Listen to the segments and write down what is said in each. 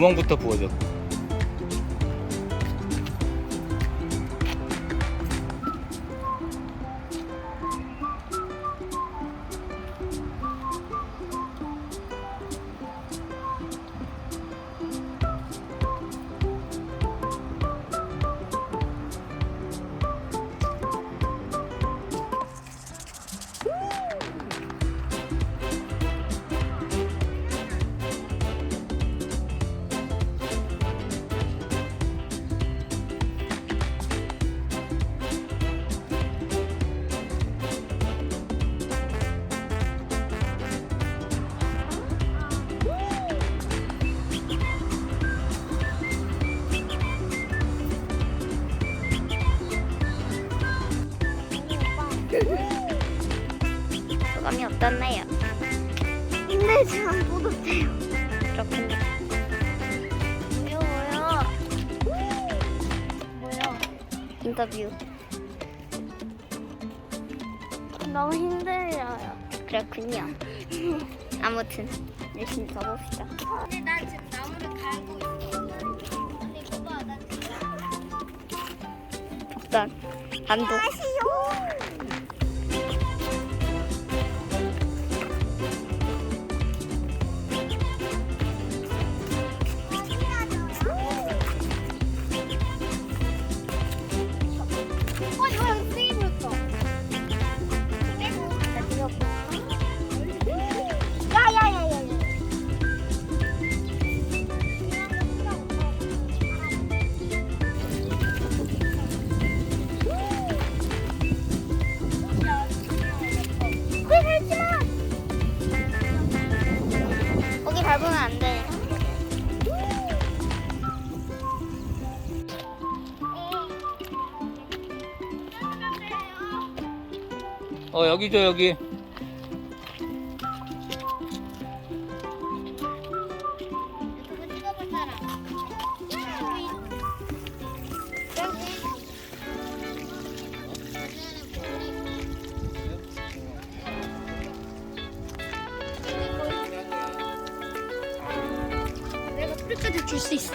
구멍부터 부어줘. 어떻나요? 힘들지만 뿌듯해요. 그렇군요. 뭐야 뭐야? 뭐야? 인터뷰. 너무 힘들어요. 그렇군요. 아무튼 열심히 가봅시다. 근데 나 지금 나무를 갈고 있어. 언니 봐봐 나 지금. 일단 단독. 어 어 여기 줘 여기. 유튜브 찍어볼 사람. 내가 풀까지 줄 수 있어.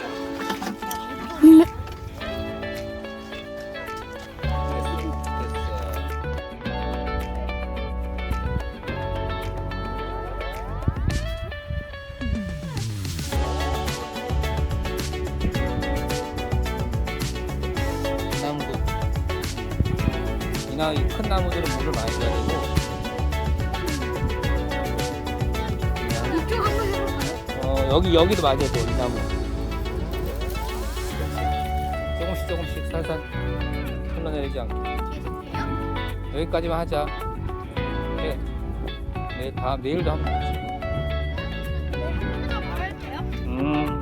이나 이 큰 나무들은 물을 많이 줘야 되고. 이쪽 한번 해볼까요? 어 여기 여기도 맞아야 돼, 이 나무. 조금씩 조금씩 살살 흘러내리지. 계속해요? 여기까지만 하자. 네. 네, 다음 내일도 한번 보지. 네, 말할게요. 음.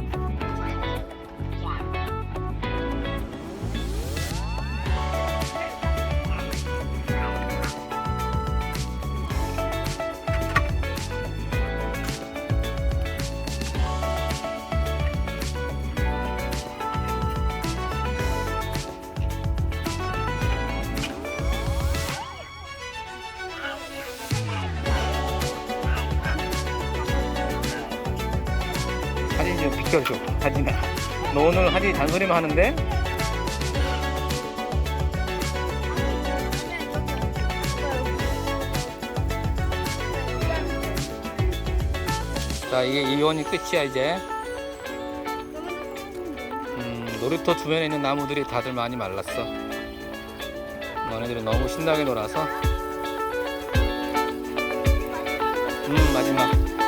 사진 좀 비켜줘, 사진아. 너 오늘 사진 잔소리만 하는데? 자, 이게 이원이 끝이야, 이제. 음, 놀이터 주변에 있는 나무들이 다들 많이 말랐어. 너네들은 너무 신나게 놀아서. 음, 마지막.